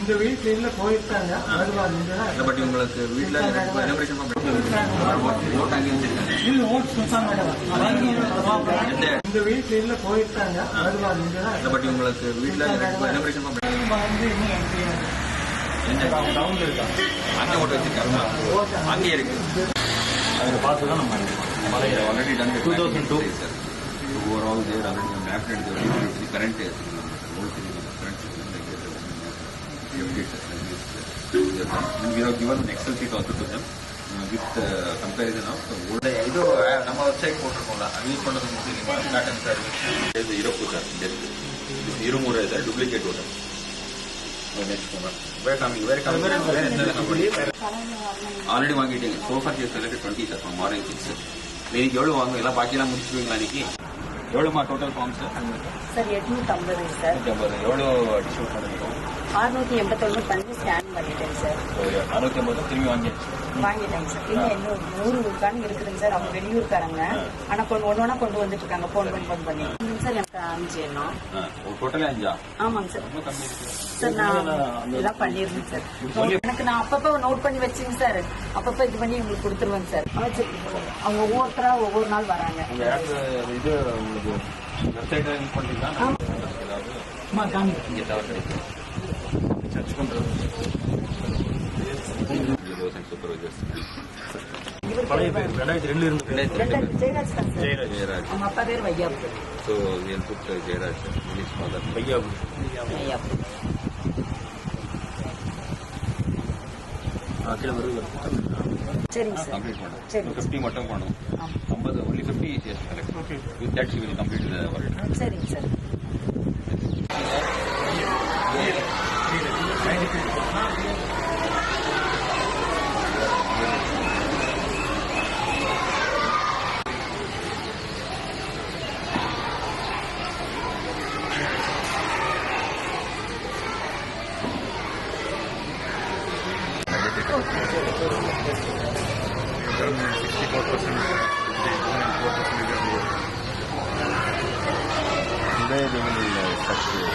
இந்த வீட்டுல இல்ல போயிருக்காங்க பட் உங்களுக்கு வீட்டில் அங்கே இல்ல ஓட்டு மேடம் இந்த வீட்டுல இல்ல போயிருக்காங்க பட் உங்களுக்கு வீட்டில் டவுன்ல அங்கே ஓட்டு வச்சிருக்காங்க அங்கே இருக்கு அதை பார்த்து தான் நம்ம They have already do the 2002. Overall exercise, sir. So overall, they have already mapped it, they have already the current uh, whole thing, uh, current system, like they have kept it like this. uh, they have done. And we have given an Excel sheet also to them uh, with uh, comparison of the old. ಇದು ಆ, ನಮ್ಮ website ಕೊಟ್ಟಿರ್ಬೋಲ್ಲ ಅದು use ಮಾಡೋದು ಮುಖ್ಯ ನಿಮ್ಮ pattern sir ಇದು ಇರೋಕ್ಕೂ sir ಇದು ಇರು ಮೂರು ಇದೆ ಡೂಪ್ಲಿಕೇಟ್ ಓಟ ನೆಕ್ಸ್ಟ್ வேர் காமி வேர் காமி வேற என்ன கம்பெனி ஆல்ரெடி வாங்கிட்டீங்க sofa case select twenty sir from morning six இன்னைக்கு எவ்வளோ வாங்க எல்லாம் பாக்கியெல்லாம் முடிச்சுருவீங்களா இன்னைக்கு எவ்வளோமா டோட்டல் ஃபார்ம்ஸ் சார் எட்நூற்றம்பது சார் ஐம்பது எவ்வளோ டிஸ்ட்ரிபியூட் பண்ணிருக்கோம் அறுநூத்தி எண்பத்தொன்று பண்ணி ஸ்கேன் பண்ணிட்டேன் சார் அறுநூத்தி ஐம்பது திரும்பி வாங்கியாச்சு. வாங்கிட்டேங்க சார். இன்னும் இன்னும் நூறு இருக்கான்னு இருக்குதுங்க சார் அவங்க வெளியூர்காரங்க. ஆனா கொண்டு ஒன்று ஒன்றா கொண்டு வந்துட்டு இருக்காங்க. ஃபோன் பண்ணி ஃபோன் பண்ணி. சார் எனக்கு அஞ்சு எண்ணம். டோட்டலே அஞ்சா? ஆமாங்க சார். சார் நான் எல்லாம் பண்ணிருந்தேன் சார். எனக்கு நான் அப்பப்போ நோட் பண்ணி வச்சுங்க சார். அப்பப்போ இது பண்ணி உங்களுக்கு கொடுத்துருவேங்க சார். ஆ, சரி. அவங்க ஒவ்வொருத்தரா ஒவ்வொரு நாள் வராங்க. இது உங்களுக்கு வெப்சைட் யூஸ் பண்ணுறீங்களா ஏதாவது அம்மா காமி இங்கே தவிர கிடைக்கும். சர்ச் பண்ணுறது சூப்பர்வைசர்ஸ் பழைய பேர் ரெண்டாயிரத்தி ஜெயராஜ் ஜெயராஜ் ஜெயராஜ் ஸோ என் புட் ஜெயராஜ் இங்கிலீஷ் ஃபாதர் வையாபு கீழே வருது சரிங்க கம்ப்ளீட் பண்ணும் சரி. ஃபிஃப்டி மட்டும் பண்ணும் ஐம்பது only fifty correct with that she will complete the work சரிங்க sir They don't really know sexual